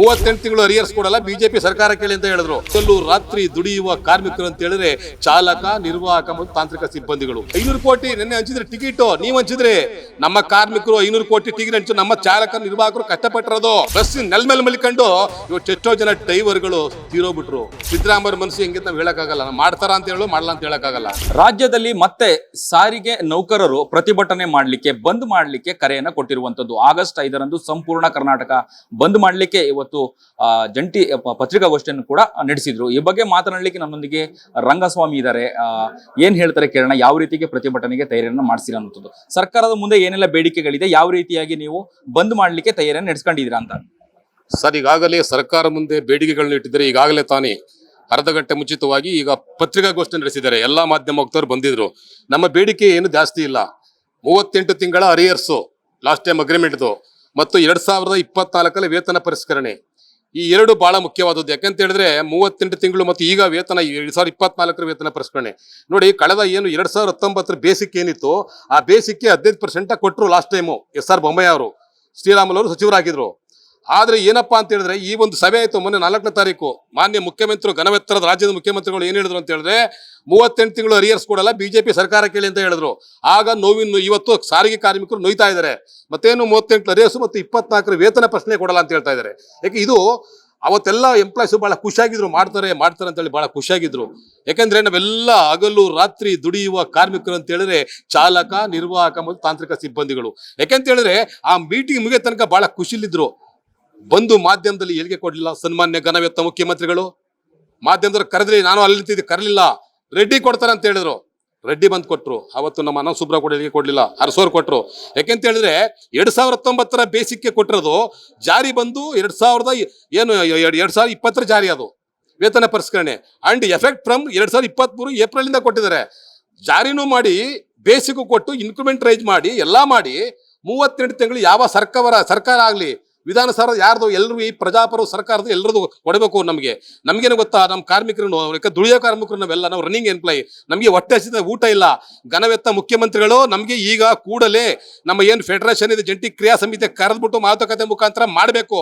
ಮೂವತ್ತೆಂಟು ತಿಂಗಳು ಅರಿಯರ್ಸ್ ಕೊಡಲ್ಲ, ಬಿಜೆಪಿ ಸರ್ಕಾರ ಕೇಳಿ ಅಂತ ಹೇಳಿದ್ರು. ಕಲ್ಲು ರಾತ್ರಿ ದುಡಿಯುವ ಕಾರ್ಮಿಕರು ಅಂತ ಹೇಳಿದ್ರೆ ಚಾಲಕ, ನಿರ್ವಾಹಕ ಮತ್ತು ತಾಂತ್ರಿಕ ಸಿಬ್ಬಂದಿಗಳು. ಐನೂರು ಕೋಟಿ ನಿನ್ನೆ ಹಂಚಿದ್ರೆ ಟಿಕೆಟ್ ನೀವು ಹಂಚಿದ್ರೆ? ನಮ್ಮ ಕಾರ್ಮಿಕರು ಐನೂರು ಕೋಟಿ ಟಿಕೆಟ್ ಹಂಚು, ನಮ್ಮ ಚಾಲಕ ನಿರ್ವಾಹಕರು ಕಷ್ಟಪಟ್ಟಿರೋದು. ಬಸ್ ನೆಲ ಮೇಲೆ ಮಲ್ಕೊಂಡು ಇವತ್ತು ಎಷ್ಟೋ ಜನ ಡ್ರೈವರ್ಗಳು ತೀರೋಬಿಟ್ರು ಸಿದ್ದರಾಮಯ್ಯ ಮನಸ್ಸು ಹೆಂಗೆ ನಾವು ಹೇಳಕ್ಕಾಗಲ್ಲ. ಮಾಡ್ತಾರ ಅಂತ ಹೇಳು ಮಾಡಲ್ಲ ಅಂತ ಹೇಳಕ್ಕಾಗಲ್ಲ. ರಾಜ್ಯದಲ್ಲಿ ಮತ್ತೆ ಸಾರಿಗೆ ನೌಕರರು ಪ್ರತಿಭಟನೆ ಮಾಡಲಿಕ್ಕೆ, ಬಂದ್ ಮಾಡಲಿಕ್ಕೆ ಕರೆಯನ್ನ ಕೊಟ್ಟಿರುವಂತದ್ದು ಆಗಸ್ಟ್ ಐದರಂದು ಸಂಪೂರ್ಣ ಕರ್ನಾಟಕ ಬಂದ್ ಮಾಡಲಿಕ್ಕೆ ಇವತ್ತು ಜಂಟಿ ಪತ್ರಿಕಾಗೋಷ್ಠಿಯನ್ನು ಕೂಡ ನಡೆಸಿದ್ರು. ಈ ಬಗ್ಗೆ ಮಾತನಾಡಲಿಕ್ಕೆ ನಮ್ಮೊಂದಿಗೆ ರಂಗಸ್ವಾಮಿ ಇದ್ದಾರೆ. ಏನ್ ಹೇಳ್ತಾರೆ ಕೇಳೋಣ, ಯಾವ ರೀತಿಗೆ ಪ್ರತಿಭಟನೆಗೆ ತಯಾರಿಯನ್ನು ಮಾಡಿಸಿರ ಅನ್ನೋದು ಸರ್ಕಾರದ ಮುಂದೆ ಏನೆಲ್ಲ ಬೇಡಿಕೆಗಳಿದೆ, ಯಾವ ರೀತಿಯಾಗಿ ನೀವು ಬಂದ್ ಮಾಡಲಿಕ್ಕೆ ತಯಾರಿಯನ್ನು ನಡೆಸ್ಕೊಂಡಿದ್ದೀರಾ ಅಂತ? ಸರ್, ಈಗಾಗಲೇ ಸರ್ಕಾರ ಮುಂದೆ ಬೇಡಿಕೆಗಳನ್ನ ಇಟ್ಟಿದ್ರೆ ಈಗಾಗಲೇ ತಾನೇ ಅರ್ಧ ಗಂಟೆ ಮುಂಚಿತವಾಗಿ ಈಗ ಪತ್ರಿಕಾಗೋಷ್ಠಿ ನಡೆಸಿದ್ದಾರೆ. ಎಲ್ಲಾ ಮಾಧ್ಯಮ ವಕ್ತರು ಬಂದಿದ್ರು. ನಮ್ಮ ಬೇಡಿಕೆ ಏನು ಜಾಸ್ತಿ ಇಲ್ಲ. ಮೂವತ್ತೆಂಟು ತಿಂಗಳ ಅರಿಯರ್ಸು ಲಾಸ್ಟ್ ಟೈಮ್ ಅಗ್ರಿಮೆಂಟ್ದು ಮತ್ತು ಎರಡ್ ಸಾವಿರದ ಇಪ್ಪತ್ನಾಲ್ಕರಲ್ಲಿ ವೇತನ ಪರಿಷ್ಕರಣೆ. ಈ ಎರಡು ಬಹಳ ಮುಖ್ಯವಾದದ್ದು. ಯಾಕಂತ ಹೇಳಿದ್ರೆ, ಮೂವತ್ತೆಂಟು ತಿಂಗಳು ಮತ್ತು ಈಗ ವೇತನ ಎರಡ್ ಸಾವಿರದ ಇಪ್ಪತ್ನಾಲ್ಕರ ವೇತನ ಪರಿಷ್ಕರಣೆ. ನೋಡಿ, ಕಳೆದ ಏನು ಎರಡ್ ಸಾವಿರದ ಹತ್ತೊಂಬತ್ತರ ಬೇಸಿಕ್ ಏನಿತ್ತು, ಆ ಬೇಸಿಕ್ಗೆ ಹದಿನೈದು ಪರ್ಸೆಂಟ್ ಕೊಟ್ಟರು last time S R Bommai ಅವರು. ಶ್ರೀರಾಮುಲು ಅವರು ಸಚಿವರಾಗಿದ್ರು. ಆದ್ರೆ ಏನಪ್ಪಾ ಅಂತ ಹೇಳಿದ್ರೆ ಈ ಒಂದು ಸಭೆ ಆಯ್ತು ಮೊನ್ನೆ ನಾಲ್ಕನೇ ತಾರೀಕು. ಮಾನ್ಯ ಮುಖ್ಯಮಂತ್ರಿ ಘನವೆತ್ತರದ ರಾಜ್ಯದ ಮುಖ್ಯಮಂತ್ರಿಗಳು ಏನು ಹೇಳಿದ್ರು ಅಂತ ಹೇಳಿದ್ರೆ, ಮೂವತ್ತೆಂಟು ತಿಂಗಳು ಅರಿಯರ್ಸ್ ಕೊಡಲ್ಲ, ಬಿಜೆಪಿ ಸರ್ಕಾರ ಕೇಳಿ ಅಂತ ಹೇಳಿದ್ರು. ಆಗ ನೋವಿನ ಇವತ್ತು ಸಾರಿಗೆ ಕಾರ್ಮಿಕರು ನೋಯ್ತಾ ಇದ್ದಾರೆ. ಮತ್ತೇನು ಮೂವತ್ತೆಂಟು ಅರಿಯರ್ಸ್ ಮತ್ತು ಇಪ್ಪತ್ನಾಲ್ಕರ ವೇತನ ಪ್ರಶ್ನೆ ಕೊಡಲ್ಲ ಅಂತ ಹೇಳ್ತಾ ಇದ್ದಾರೆ. ಯಾಕೆ ಇದು ಅವತ್ತೆಲ್ಲ ಎಂಪ್ಲಾಯ್ಸ್ ಬಹಳ ಖುಷಿಯಾಗಿದ್ರು, ಮಾಡ್ತಾರೆ ಮಾಡ್ತಾರೆ ಅಂತೇಳಿ ಭಾಳ ಖುಷಿಯಾಗಿದ್ರು. ಯಾಕೆಂದ್ರೆ ನಾವೆಲ್ಲ ಹಗಲು ರಾತ್ರಿ ದುಡಿಯುವ ಕಾರ್ಮಿಕರು ಅಂತ ಹೇಳಿದ್ರೆ ಚಾಲಕ, ನಿರ್ವಾಹಕ ಮತ್ತು ತಾಂತ್ರಿಕ ಸಿಬ್ಬಂದಿಗಳು. ಯಾಕೆಂತ ಹೇಳಿದ್ರೆ ಆ ಮೀಟಿಂಗ್ ಮುಗಿಯ ತನಕ ಬಹಳ ಖುಷಿಲಿದ್ರು. ಬಂದು ಮಾಧ್ಯಮದಲ್ಲಿ ಹೇಳಿಕೆ ಕೊಡಲಿಲ್ಲ. ಸನ್ಮಾನ್ಯ ಘನವೆತ್ತ ಮುಖ್ಯಮಂತ್ರಿಗಳು. ಮಾಧ್ಯಮದವ್ರು ಕರೆದ್ರಿ, ನಾನು ಅಲ್ಲಿ ನಿಂತಿದ್ದೆ, ಕರಲಿಲ್ಲ. ರೆಡ್ಡಿ ಕೊಡ್ತಾರೆ ಅಂತ ಹೇಳಿದ್ರು. ರೆಡ್ಡಿ ಬಂದ್ ಕೊಟ್ರು. ಅವತ್ತು ನಮ್ಮ ಅನ್ನ ಸುಬ್ರ ಕೂಡ ಹೇಳಿಕೆ ಕೊಡ್ಲಿಲ್ಲ. ಅರಸೋರ್ ಕೊಟ್ಟರು ಯಾಕೆಂತ ಹೇಳಿದ್ರೆ, ಎರಡ್ ಸಾವಿರದ ಹತ್ತೊಂಬತ್ತರ ಬೇಸಿಕ್ಗೆ ಕೊಟ್ಟಿರೋದು ಜಾರಿ ಬಂದು ಎರಡ್ ಸಾವಿರದ ಏನು, ಎರಡ್ ಸಾವಿರದ ಇಪ್ಪತ್ತರ ಜಾರಿ ಅದು. ವೇತನ ಪರಿಷ್ಕರಣೆ. ಅಂಡ್ ಎಫೆಕ್ಟ್ ಫ್ರಮ್ ಎರಡ್ ಸಾವಿರದ ಇಪ್ಪತ್ಮೂರು ಏಪ್ರಿಲ್ ಇಂದ ಕೊಟ್ಟಿದ್ದಾರೆ. ಜಾರಿನೂ ಮಾಡಿ ಬೇಸಿಕ್ ಕೊಟ್ಟು ಇನ್ಕ್ರಿಮೆಂಟ್ ರೈಸ್ ಮಾಡಿ, ಎಲ್ಲಾ ಮಾಡಿ, ಮೂವತ್ತೆಂಟು ತಿಂಗಳು ಯಾವ ಸರ್ಕಾರ ಸರ್ಕಾರ ಆಗ್ಲಿ ವಿಧಾನಸಭಾ ಯಾರ್ದು ಎಲ್ಲರೂ ಈ ಪ್ರಜಾಪರ ಸರ್ಕಾರದ ಎಲ್ಲರದು ಕೊಡಬೇಕು ನಮಗೆ. ನಮ್ಗೇನು ಗೊತ್ತಾ ನಮ್ಮ ಕಾರ್ಮಿಕರು ಯಾಕೆ ದುಡಿಯೋ ಕಾರ್ಮಿಕರು ನಾವೆಲ್ಲ, ನಾವು ರನ್ನಿಂಗ್ ಎಂಪ್ಲಾಯಿ ನಮಗೆ ಹೊಟ್ಟೆ ಹಸಿದ ಊಟ ಇಲ್ಲ. ಘನವೆತ್ತ ಮುಖ್ಯಮಂತ್ರಿಗಳು ನಮಗೆ ಈಗ ಕೂಡಲೇ ನಮ್ಮ ಏನು ಫೆಡರೇಷನ್ ಇದೆ, ಜಂಟಿ ಕ್ರಿಯಾ ಸಮಿತಿ ಕರೆದ್ಬಿಟ್ಟು ಮಾತುಕತೆ ಮುಖಾಂತರ ಮಾಡಬೇಕು.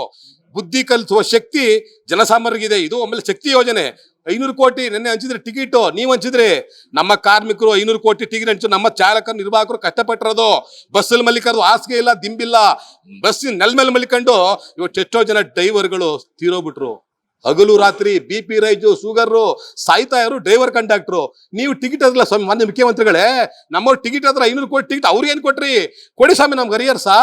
ಬುದ್ಧಿ ಕಲಿಸುವ ಶಕ್ತಿ ಜನಸಾಮಾನ್ಯರಿಗಿದೆ. ಇದು ಆಮೇಲೆ ಶಕ್ತಿ ಯೋಜನೆ. ಐನೂರು ಕೋಟಿ ನಿನ್ನೆ ಹಂಚಿದ್ರೆ ಟಿಕೆಟ್, ನೀವು ಹಂಚಿದ್ರೆ. ನಮ್ಮ ಕಾರ್ಮಿಕರು ಐನೂರು ಕೋಟಿ ಟಿಕೆಟ್ ಹಂಚು, ನಮ್ಮ ಚಾಲಕ ನಿರ್ವಾಹಕರು ಕಷ್ಟಪಟ್ಟಿರೋದು. ಬಸ್ಸಲ್ಲಿ ಮಲ್ಲಿಕರದು ಹಾಸಿಗೆ ಇಲ್ಲ, ದಿಂಬಿಲ್ಲ. ಬಸ್ ನೆಲ ಮೇಲೆ ಮಲ್ಕೊಂಡು ಇವತ್ತು ಎಷ್ಟೋ ಜನ ಡ್ರೈವರ್ಗಳು ತೀರೋಗ್ಬಿಟ್ರು. ಹಗಲು ರಾತ್ರಿ, ಬಿ ಪಿ ರೈಜು ಶುಗರು ಸಾಯ್ತಾ ಇರೋ ಡ್ರೈವರ್ ಕಂಡಕ್ಟ್ರು. ನೀವು ಟಿಕೆಟ್ ಅದ್ರಲ್ಲ ಸ್ವಾಮಿ, ಮಾನ್ಯ ಮುಖ್ಯಮಂತ್ರಿಗಳೇ. ನಮ್ಮವ್ರು ಟಿಕೆಟ್ ಆದ್ರೆ ಐನೂರು ಕೋಟಿ ಟಿಕೆಟ್ ಅವ್ರಿಗೆ ಏನ್ ಕೊಟ್ರಿ? ಕೊಡಿ ಸ್ವಾಮಿ ನಮ್ಗೆ ಅರಿಯರ್ಸಾ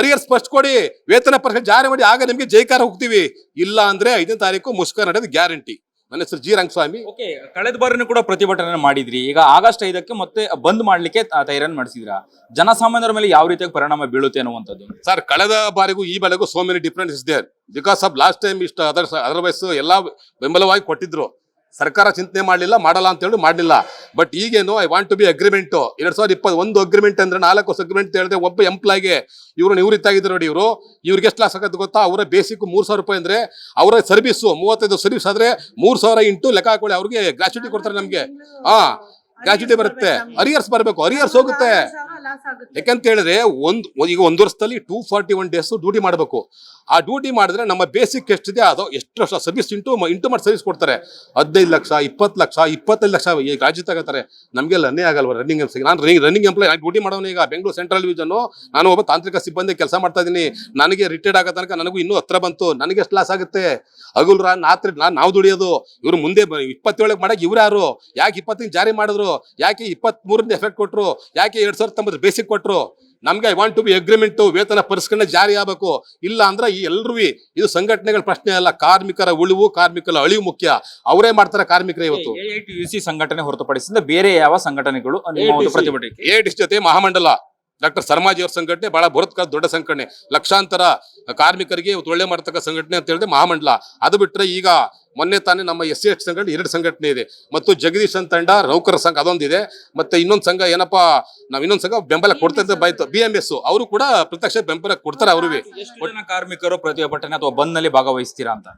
ಅರಿಯರ್ಸ್ ಫಸ್ಟ್ ಕೊಡಿ. ವೇತನ ಪರ್ಸೆಂಟ್ ಜಾರಿ ಮಾಡಿ ಆಗ ನಿಮಗೆ ಜೈಕಾರ ಹೋಗ್ತೀವಿ. ಇಲ್ಲ ಅಂದ್ರೆ ಐದನೇ ತಾರೀಕು ಮುಷ್ಕರ ನಡೆದು ಗ್ಯಾರಂಟಿ. ನನ್ನ ಹೆಸರು ಜಿ ರಂಗಸ್ವಾಮಿ ಓಕೆ ಕಳೆದ ಬಾರಿನೂ ಕೂಡ ಪ್ರತಿಭಟನೆ ಮಾಡಿದ್ರಿ. ಈಗ ಆಗಸ್ಟ್ ಐದಕ್ಕೆ ಮತ್ತೆ ಬಂದ್ ಮಾಡ್ಲಿಕ್ಕೆ ತಯಾರನ್ನು ತಯಾರಿಯನ್ನು ಮಾಡಿಸಿದ್ರ? ಜನಸಾಮಾನ್ಯರ ಮೇಲೆ ಯಾವ ರೀತಿಯಾಗಿ ಪರಿಣಾಮ ಬೀಳುತ್ತೆ ಅನ್ನುವಂಥದ್ದು? ಸರ್ ಕಳೆದ ಬಾರಿಗೂ ಈ ಬೆಳೆಗೂ so many difference is there because of last time ಇಷ್ಟು ಅದರ್ ಅದರ್ವೈಸ್ ಎಲ್ಲ ಬೆಂಬಲವಾಗಿ ಕೊಟ್ಟಿದ್ರು. ಸರ್ಕಾರ ಚಿಂತನೆ ಮಾಡಲಿಲ್ಲ ಮಾಡಲ್ಲ ಅಂತ ಹೇಳಿ ಮಾಡಲಿಲ್ಲ. ಬಟ್ ಈಗೇನು I want to be agreement ಎರಡ್ ಸಾವಿರದ ಇಪ್ಪತ್ತು ಒಂದು ಅಗ್ರಿಮೆಂಟ್ ಅಂದ್ರೆ ನಾಲ್ಕು ವರ್ಷ ಅಗ್ರಿಮೆಂಟ್ ಹೇಳಿದ್ರೆ ಒಬ್ಬ ಎಂಪ್ಲಾಯ್ಗೆ ಇವರು ನಿವೃತ್ತಿ ಆಗಿದ್ರು ನೋಡಿ ಇವರು ಇವ್ರಿಗೆ ಎಷ್ಟು ಲಾಸ್ ಆಗುತ್ತೆ ಗೊತ್ತಾ? ಅವರ ಬೇಸಿಕ್ ಮೂರ್ ಸಾವಿರ ರೂಪಾಯಿ ಅಂದ್ರೆ ಅವರ ಸರ್ವಿಸ್ ಮೂವತ್ತೈದು ಸರ್ವಿಸ್ ಆದ್ರೆ ಮೂರ್ ಸಾವಿರ ಇಂಟು ಲೆಕ್ಕ ಹಾಕೊಳ್ಳಿ ಅವ್ರಿಗೆ ಗ್ರಾಚ್ಯುಟಿ ಕೊಡ್ತಾರೆ ನಮ್ಗೆ. ಹಾ ಗ್ರಾಚ್ಯುಟಿ ಬರುತ್ತೆ. ಅರಿಯರ್ಸ್ ಬರಬೇಕು ಅರಿಯರ್ಸ್ ಹೋಗುತ್ತೆ. ಯಾಕಂತ ಹೇಳಿದ್ರೆ ಒಂದ್ ಈಗ ಒಂದು ವರ್ಷದಲ್ಲಿ two forty one days duty ಮಾಡಬೇಕು. ಆ ಡ್ಯೂಟಿ ಮಾಡಿದ್ರೆ ನಮ್ಮ ಬೇಸಿಕ್ ಎಷ್ಟಿದೆ ಅದು ಎಷ್ಟು ವರ್ಷ ಸರ್ವಿಸ್ ಇಂಟು ಇಂಟು ಮಾಡಿ ಸರ್ವಿಸ್ ಕೊಡ್ತಾರೆ. ಹದಿನೈದು ಲಕ್ಷ, ಇಪ್ಪತ್ತು ಲಕ್ಷ, ಇಪ್ಪತ್ತೈದು ಲಕ್ಷ ಈ ರಾಜ್ಯ ತಗೋತಾರೆ. ನಮಗೆಲ್ಲ ಅನ್ನೇ ಆಗಲ್ವ? ರನ್ನಿಂಗ್ ನಾನು ರನ್ನಿಂಗ್ ಎಂಪ್ಲಾಯ್ ನಾನು ಡ್ಯೂಟಿ ಮಾಡೋನು ಈಗ ಬೆಂಗಳೂರು ಸೆಂಟ್ರಲ್ ಡಿವಿಷನ್ ನಾನು ಒಬ್ಬ ತಾಂತ್ರಿಕ ಸಿಬ್ಬಂದಿ ಕೆಲಸ ಮಾಡ್ತಾ ಇದ್ದೀನಿ. ನನಗೆ ರಿಟೈರ್ಡ್ ಆಗೋ ತನಕ ನನಗೂ ಇನ್ನೂ ಹತ್ರ ಬಂತು. ನನಗೆ ಎಷ್ಟು ಲಾಸ್ ಆಗುತ್ತೆ? ರ ನಾತ್ರಿ ನಾನು ನಾವು ದುಡಿಯೋದು. ಇವ್ರು ಮುಂದೆ ಇಪ್ಪತ್ತೇಳಕ್ಕೆ ಮಾಡಕ್ಕೆ ಇವ್ರು ಯಾರು? ಯಾಕೆ ಇಪ್ಪತ್ತಿನ ಜಾರಿ ಮಾಡಿದ್ರು? ಯಾಕೆ ಇಪ್ಪತ್ತ್ ಮೂರರಿಂದ ಎಫೆಕ್ಟ್ ಕೊಟ್ಟರು ಯಾಕೆ ಎರಡು ಸಾವಿರದ ತೊಂಬತ್ತು ಬೇಸಿಕ್ ಕೊಟ್ಟರು ನಮಗೆ I want to be agreement ವೇತನ ಪರಿಷ್ಕರಣೆ ಜಾರಿ ಆಗಬೇಕು. ಇಲ್ಲ ಅಂದ್ರೆ ಈ ಎಲ್ರೂ ಇದು ಸಂಘಟನೆಗಳ ಪ್ರಶ್ನೆ ಅಲ್ಲ ಕಾರ್ಮಿಕರ ಉಳಿವು ಕಾರ್ಮಿಕರ ಅಳಿವು ಮುಖ್ಯ ಅವರೇ ಮಾಡ್ತಾರೆ ಕಾರ್ಮಿಕರ ಇವತ್ತು ಸಂಘಟನೆ ಹೊರತುಪಡಿಸಿದ ಬೇರೆ ಯಾವ ಸಂಘಟನೆಗಳು. ಪ್ರತಿಭಟನೆ ಜೊತೆ ಮಹಾಮಂಡಲ ಡಾಕ್ಟರ್ ಸರ್ಮಾಜಿ ಅವ್ರ ಸಂಘಟನೆ ಬಹಳ ಬೃಹತ್ ದೊಡ್ಡ ಸಂಘಟನೆ. ಲಕ್ಷಾಂತರ ಕಾರ್ಮಿಕರಿಗೆ ಇವತ್ತು ಒಳ್ಳೆ ಮಾಡತಕ್ಕ ಸಂಘಟನೆ ಅಂತ ಹೇಳಿದ್ರೆ ಮಹಾಮಂಡಲ. ಅದು ಬಿಟ್ರೆ ಈಗ ಮೊನ್ನೆ ತಾನೇ ನಮ್ಮ ಎಸ್ ಸಿ ಎಸ್ ಸಂಘಟನೆ ಎರಡು ಸಂಘಟನೆ ಇದೆ. ಮತ್ತು ಜಗದೀಶ್ ಅಂತ ತಂಡ ನೌಕರ ಸಂಘ ಅದೊಂದಿದೆ. ಮತ್ತೆ ಇನ್ನೊಂದು ಸಂಘ ಏನಪ್ಪ ನಾವು ಇನ್ನೊಂದು ಸಂಘ ಬೆಂಬಲ ಕೊಡ್ತಾ ಬಾಯ್ತು. ಬಿ ಎಂ ಎಸ್ ಅವರು ಕೂಡ ಪ್ರತ್ಯಕ್ಷ ಬೆಂಬಲ ಕೊಡ್ತಾರೆ ಅವರು ಕಾರ್ಮಿಕರು ಪ್ರತಿಭಟನೆ ಅಥವಾ ಬಂದ್ನಲ್ಲಿ ಭಾಗವಹಿಸ್ತೀರಾ ಅಂತ?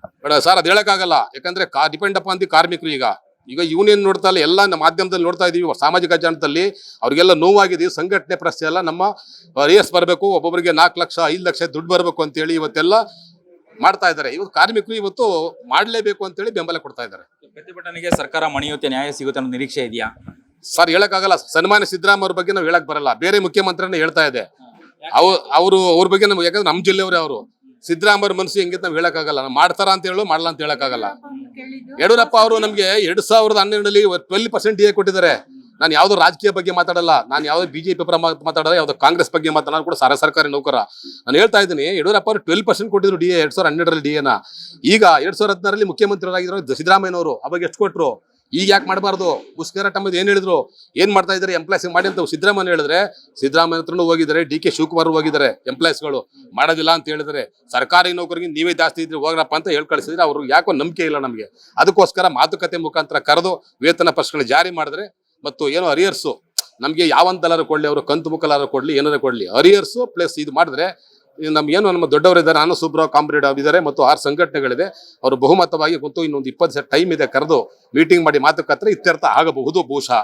ಸರ್ ಅದ್ ಹೇಳಕ್ಕಾಗಲ್ಲ. ಯಾಕಂದ್ರೆ ಕಾ ಡಿಪೆಂಡ್ ಅಪ್ ದಿ ಕಾರ್ಮಿಕರು ಈಗ. ಈಗ ಇವನೇನು ನೋಡ್ತಾ ಇಲ್ಲ ಎಲ್ಲ ನಮ್ಮ ಮಾಧ್ಯಮದಲ್ಲಿ ನೋಡ್ತಾ ಇದ್ದೀವಿ ಸಾಮಾಜಿಕ ಜಾಲದಲ್ಲಿ ಅವರಿಗೆಲ್ಲ ನೋವಾಗಿದೆ ಸಂಘಟನೆ ಪ್ರಶ್ನೆ ಎಲ್ಲ ನಮ್ಮ ರೇಸ್ ಬರಬೇಕು ಒಬ್ಬೊಬ್ಬರಿಗೆ ನಾಲ್ಕು ಲಕ್ಷ ಐದು ಲಕ್ಷ ದುಡ್ಡು ಬರಬೇಕು ಅಂತೇಳಿ ಇವತ್ತೆಲ್ಲ ಮಾಡ್ತಾ ಇದ್ದಾರೆ. ಇವತ್ತು ಕಾರ್ಮಿಕರು ಇವತ್ತು ಮಾಡಲೇಬೇಕು ಅಂತೇಳಿ ಬೆಂಬಲ ಕೊಡ್ತಾ ಇದ್ದಾರೆ. ಪ್ರತಿಭಟನೆಗೆ ಸರ್ಕಾರ ಮಣಿಯುತ್ತೆ ನ್ಯಾಯ ಸಿಗುತ್ತೆ ಅನ್ನೋ ನಿರೀಕ್ಷೆ ಇದೆಯಾ? ಸರ್ ಹೇಳಕ್ಕಾಗಲ್ಲ. ಸನ್ಮಾನ್ಯ ಸಿದ್ದರಾಮಯ್ಯ ಅವ್ರ ಬಗ್ಗೆ ನಾವು ಹೇಳಕ್ ಬರಲ್ಲ. ಬೇರೆ ಮುಖ್ಯಮಂತ್ರಿನೇ ಹೇಳ್ತಾ ಇದೆ. ಅವ್ ಅವರು ಅವ್ರ ಬಗ್ಗೆ ನಮ್ಗೆ ಯಾಕಂದ್ರೆ ನಮ್ಮ ಜಿಲ್ಲೆಯವರೇ ಅವರು. ಸಿದ್ದರಾಮಯ್ಯ ಮನಸ್ಸು ಹೆಂಗಿತ್ತು ನಾವು ಹೇಳಕ್ಕಾಗಲ್ಲ. ನಾವು ಮಾಡ್ತಾರ ಅಂತ ಹೇಳು ಮಾಡಲ್ಲ ಅಂತ ಹೇಳಕ್ಕಾಗಲ್ಲ. ಯಡಿಯೂರಪ್ಪ ಅವರು ನಮ್ಗೆ ಎರಡ್ ಸಾವಿರದ ಹನ್ನೆರಡರಲ್ಲಿ ಟ್ವೆಲ್ ಪರ್ಸೆಂಟ್ ಡಿ ಎ ಕೊಟ್ಟಿದ್ದಾರೆ. ನಾನು ಯಾವ್ದೋ ರಾಜಕೀಯ ಬಗ್ಗೆ ಮಾತಾಡಲ್ಲ. ನಾನು ಯಾವ್ದೋ ಬಿಜೆಪಿ ಪರ ಮಾತಾಡಲ್ಲ, ಯಾವುದೋ ಕಾಂಗ್ರೆಸ್ ಬಗ್ಗೆ ಮಾತಾಡ ಕೂಡ ಸರ ಸರ್ಕಾರಿ ನೌಕರ. ನಾನು ಹೇಳ್ತಾ ಇದ್ದೀನಿ, ಯಡಿಯೂರಪ್ಪ ಅವರು ಟ್ವೆಲ್ ಪರ್ಸೆಂಟ್ ಕೊಟ್ಟಿದ್ರು ಡಿ ಎ ಎರಡ್ ಸಾವಿರದ ಹನ್ನೆರಡರಲ್ಲಿ ಡಿ ಎನ ಈಗ ಎರಡ್ ಸಾವಿರದ ಹದಿನಾರಲ್ಲಿ ಮುಖ್ಯಮಂತ್ರಿಗಳಾಗಿರೋ ಸಿದ್ದರಾಮಯ್ಯನವರು. ಅವಾಗ ಎಷ್ಟು ಕೊಟ್ರು? ಈಗ ಯಾಕೆ ಮಾಡಬಾರ್ದು? ಮುಸ್ಕರ ಟಮ್ಮದ್ ಏನ್ ಹೇಳಿದ್ರು? ಏನ್ ಮಾಡ್ತಾ ಇದ್ದಾರೆ? ಎಂಪ್ಲಾಯ್ಸ್ ಮಾಡಿ ಅಂತ ಸಿದ್ದರಾಮಯ್ಯ ಹೇಳಿದ್ರೆ, ಸಿದ್ದರಾಮಯ್ಯ ಹತ್ರನೂ ಹೋಗಿದ್ದಾರೆ, ಡಿ ಕೆ ಶಿವಕುಮಾರ್ ಹೋಗಿದ್ದಾರೆ ಎಂಪ್ಲಾಯ್ಸ್ಗಳು ಮಾಡೋದಿಲ್ಲ ಅಂತ ಹೇಳಿದ್ರೆ, ಸರ್ಕಾರಿ ನೌಕರಿಗೆ ನೀವೇ ಜಾಸ್ತಿ ಇದ್ರೆ ಹೋಗ್ರಪ್ಪ ಅಂತ ಹೇಳಿ ಕಳಿಸಿದ್ರೆ ಅವ್ರಿಗೆ ಯಾಕೋ ನಂಬಿಕೆ ಇಲ್ಲ ನಮಗೆ. ಅದಕ್ಕೋಸ್ಕರ ಮಾತುಕತೆ ಮುಖಾಂತರ ಕರೆದು ವೇತನ ಪರ್ಸ್ಗಳು ಜಾರಿ ಮಾಡಿದ್ರೆ, ಮತ್ತು ಏನೋ ಅರಿಯರ್ಸು ನಮಗೆ ಯಾವಂತಲಾರು ಕೊಡಲಿ, ಅವರು ಕಂತು ಮುಖಲಾರು ಕೊಡಲಿ, ಏನಾರು ಕೊಡಲಿ. ಅರಿಯರ್ಸು ಪ್ಲಸ್ ಇದು ಮಾಡಿದ್ರೆ ನಮ್ಗೆ ಏನು ನಮ್ಮ ದೊಡ್ಡವರಿದ್ದಾರೆ, ನಾನು ಸುಬ್ರಾವ್ ಕಾಮ್ರೇಡ್ ಇದ್ದಾರೆ ಮತ್ತು ಆರು ಸಂಘಟನೆಗಳಿದೆ. ಅವರು ಬಹುಮತವಾಗಿ ಕೂತು ಇನ್ನೊಂದು ಇಪ್ಪತ್ತು ಟೈಮ್ ಇದೆ ಕರೆದು ಮೀಟಿಂಗ್ ಮಾಡಿ ಮಾತುಕತೆ, ಇತ್ಯರ್ಥ ಆಗಬಹುದು ಬಹುಶಃ.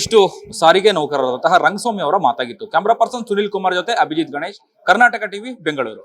ಇಷ್ಟು ಸಾರಿಗೆ ನೌಕರರಾದಂತಹ ರಂಗಸ್ವಾಮಿ ಅವರ ಮಾತಾಗಿತ್ತು. ಕ್ಯಾಮ್ರಾ ಪರ್ಸನ್ ಸುನಿಲ್ ಕುಮಾರ್ ಜೊತೆ ಅಭಿಜಿತ್ ಗಣೇಶ್, ಕರ್ನಾಟಕ ಟಿವಿ ಬೆಂಗಳೂರು.